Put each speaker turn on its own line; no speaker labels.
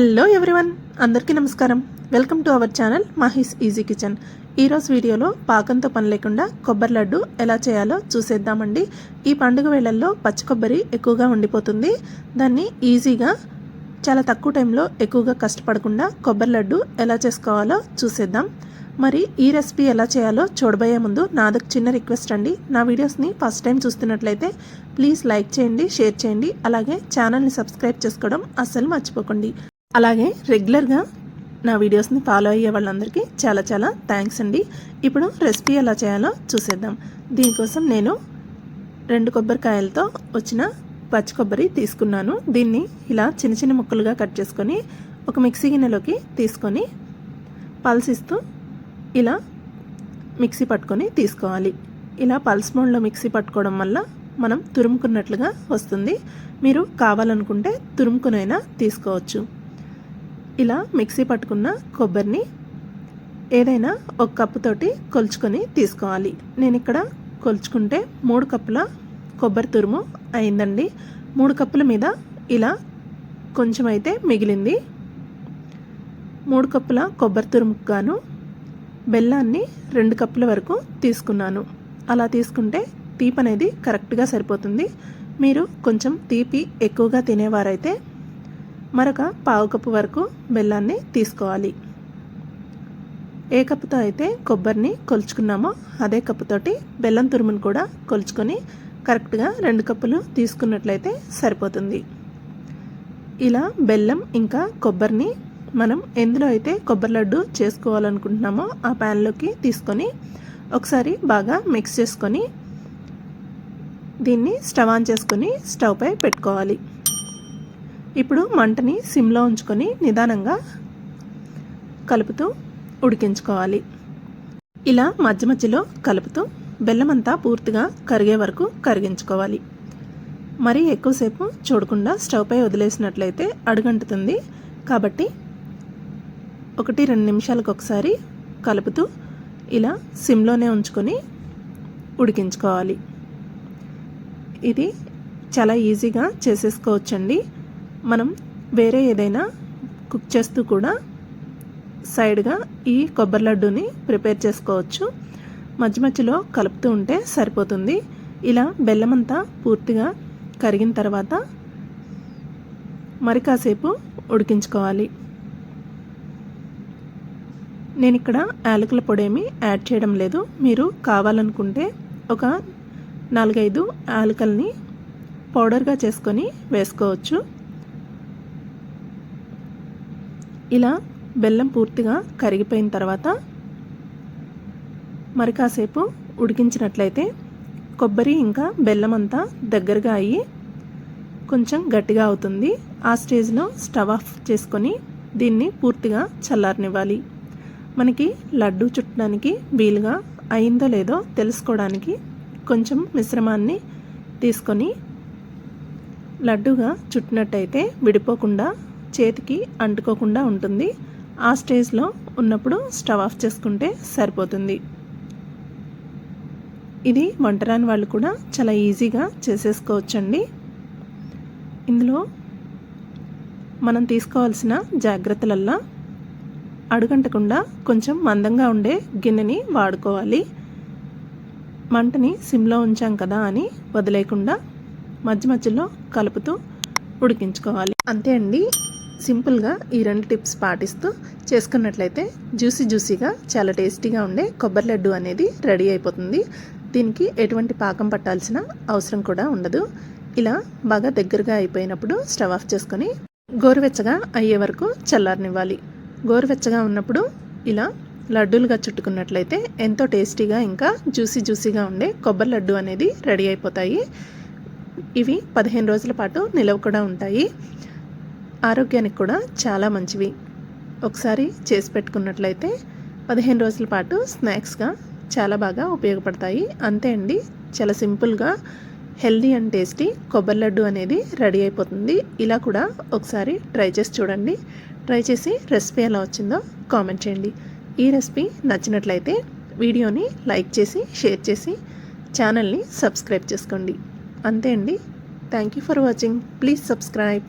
Hello everyone అందరికీ నమస్కారం. Welcome to our channel Mahi's easy kitchen ఈరోజు వీడియోలో పాకంతో పని లేకుండా కొబ్బరి లడ్డు ఎలా చేయాలో చూసేద్దామండి. ఈ పండుగ వేళల్లో పచ్చి కొబ్బరి ఎక్కువగా ఉండిపోతుంది. దాన్ని ఈజీగా చాలా తక్కువ టైంలో ఎక్కువగా కష్టపడకుండా కొబ్బరి లడ్డు ఎలా చేసుకోవాలో చూసేద్దాం. మరి ఈ రెసిపీ ఎలా చేయాలో చూడబోయే ముందు నాదొక చిన్న రిక్వెస్ట్ అండి. నా వీడియోస్ని ఫస్ట్ టైం చూస్తున్నట్లయితే ప్లీజ్ లైక్ చేయండి షేర్ చేయండి. అలాగే ఛానల్ని సబ్స్క్రైబ్ చేసుకోవడం అస్సలు మర్చిపోకండి. అలాగే రెగ్యులర్గా నా వీడియోస్ని ఫాలో అయ్యే వాళ్ళందరికీ చాలా చాలా థ్యాంక్స్ అండి. ఇప్పుడు రెసిపీ ఎలా చేయాలో చూసేద్దాం. దీనికోసం నేను రెండు కొబ్బరికాయలతో వచ్చిన పచ్చి కొబ్బరి తీసుకున్నాను. దీన్ని ఇలా చిన్న చిన్న ముక్కలుగా కట్ చేసుకొని ఒక మిక్సీ గిన్నెలోకి తీసుకొని పల్సిస్తూ ఇలా మిక్సీ పట్టుకొని తీసుకోవాలి. ఇలా పల్స్ మోడ్లో మిక్సీ పట్టుకోవడం వల్ల మనం తురుముకున్నట్లుగా వస్తుంది. మీరు కావాలనుకుంటే తురుముకునైనా తీసుకోవచ్చు. ఇలా మిక్సీ పట్టుకున్న కొబ్బరిని ఏదైనా ఒక కప్పుతోటి కొలుచుకొని తీసుకోవాలి. నేను ఇక్కడ కొలుచుకుంటే మూడు కప్పుల కొబ్బరి తురుము అయిందండి. మూడు కప్పుల మీద ఇలా కొంచెం అయితే మిగిలింది. మూడు కప్పుల కొబ్బరి తురుముకు గాను బెల్లాన్ని రెండు కప్పుల వరకు తీసుకున్నాను. అలా తీసుకుంటే తీపి అనేది కరెక్ట్గా సరిపోతుంది. మీరు కొంచెం తీపి ఎక్కువగా తినేవారైతే మరొక పావు కప్పు వరకు బెల్లాన్ని తీసుకోవాలి. ఏ కప్పుతో అయితే కొబ్బరిని కొలుచుకున్నామో అదే కప్పుతోటి బెల్లం తురుమును కూడా కొలుచుకొని కరెక్ట్గా రెండు కప్పులు తీసుకున్నట్లయితే సరిపోతుంది. ఇలా బెల్లం ఇంకా కొబ్బరిని మనం ఎందులో అయితే కొబ్బరి లడ్డు చేసుకోవాలనుకుంటున్నామో ఆ ప్యాన్లోకి తీసుకొని ఒకసారి బాగా మిక్స్ చేసుకొని దీన్ని స్టవ్ ఆన్ చేసుకొని స్టవ్పై పెట్టుకోవాలి. ఇప్పుడు మంటని సిమ్లో ఉంచుకొని నిదానంగా కలుపుతూ ఉడికించుకోవాలి. ఇలా మధ్య మధ్యలో కలుపుతూ బెల్లం అంతా పూర్తిగా కరిగే వరకు కరిగించుకోవాలి. మరీ ఎక్కువసేపు చూడకుండా స్టవ్పై వదిలేసినట్లయితే అడుగంటుతుంది. కాబట్టి ఒకటి రెండు నిమిషాలకు ఒకసారి కలుపుతూ ఇలా సిమ్లోనే ఉంచుకొని ఉడికించుకోవాలి. ఇది చాలా ఈజీగా చేసేసుకోవచ్చండి. మనం వేరే ఏదైనా కుక్ చేస్తూ కూడా సైడ్గా ఈ కొబ్బరి లడ్డూని ప్రిపేర్ చేసుకోవచ్చు. మధ్య మధ్యలో కలుపుతూ ఉంటే సరిపోతుంది. ఇలా బెల్లం అంతా పూర్తిగా కరిగిన తర్వాత మరి కాసేపు ఉడికించుకోవాలి. నేను ఇక్కడ యాలకుల పొడి ఏమి యాడ్ చేయడం లేదు. మీరు కావాలనుకుంటే ఒక నాలుగైదు యాలకల్ని పౌడర్గా చేసుకొని వేసుకోవచ్చు. ఇలా బెల్లం పూర్తిగా కరిగిపోయిన తర్వాత మరి కాసేపు ఉడికించినట్లయితే కొబ్బరి ఇంకా బెల్లం అంతా దగ్గరగా అయ్యి కొంచెం గట్టిగా అవుతుంది. ఆ స్టేజ్లో స్టవ్ ఆఫ్ చేసుకొని దీన్ని పూర్తిగా చల్లారనివ్వాలి. మనకి లడ్డు చుట్టడానికి వీలుగా అయిందో లేదో తెలుసుకోవడానికి కొంచెం మిశ్రమాన్ని తీసుకొని లడ్డుగా చుట్టినట్టయితే విడిపోకుండా చేతికి అంటుకోకుండా ఉంటుంది. ఆ స్టేజ్లో ఉన్నప్పుడు స్టవ్ ఆఫ్ చేసుకుంటే సరిపోతుంది. ఇది వంటరాని వాళ్ళు కూడా చాలా ఈజీగా చేసేసుకోవచ్చండి. ఇందులో మనం తీసుకోవాల్సిన జాగ్రత్తలల్లా అడుగంటకుండా కొంచెం మందంగా ఉండే గిన్నెని వాడుకోవాలి. మంటని సిమ్లో ఉంచాం కదా అని వదిలేకుండా మధ్య మధ్యలో కలుపుతూ ఉడికించుకోవాలి. అంతే అండి. సింపుల్గా ఈ రెండు టిప్స్ పాటిస్తూ చేసుకున్నట్లయితే జ్యూసీ జ్యూసీగా చాలా టేస్టీగా ఉండే కొబ్బరి లడ్డు అనేది రెడీ అయిపోతుంది. దీనికి ఎటువంటి పాకం పట్టాల్సిన అవసరం కూడా ఉండదు. ఇలా బాగా దగ్గరగా అయిపోయినప్పుడు స్టవ్ ఆఫ్ చేసుకొని గోరువెచ్చగా అయ్యే వరకు చల్లారనివ్వాలి. గోరువెచ్చగా ఉన్నప్పుడు ఇలా లడ్డూలుగా చుట్టుకున్నట్లయితే ఎంతో టేస్టీగా ఇంకా జ్యూసీ జ్యూసీగా ఉండే కొబ్బరి లడ్డు అనేది రెడీ అయిపోతాయి. ఇవి పదిహేను రోజుల పాటు నిలవ కూడా ఉంటాయి. ఆరోగ్యానికి కూడా చాలా మంచివి. ఒకసారి చేసి పెట్టుకున్నట్లయితే పదిహేను రోజుల పాటు స్నాక్స్గా చాలా బాగా ఉపయోగపడతాయి. అంతే అండి. చాలా సింపుల్గా హెల్దీ అండ్ టేస్టీ కొబ్బరి లడ్డు అనేది రెడీ అయిపోతుంది. ఇలా కూడా ఒకసారి ట్రై చేసి చూడండి. ట్రై చేసి రెసిపీ ఎలా వచ్చిందో కామెంట్ చేయండి. ఈ రెసిపీ నచ్చినట్లయితే వీడియోని లైక్ చేసి షేర్ చేసి ఛానల్ని సబ్స్క్రైబ్ చేసుకోండి. అంతే అండి. Thank you for watching. Please subscribe.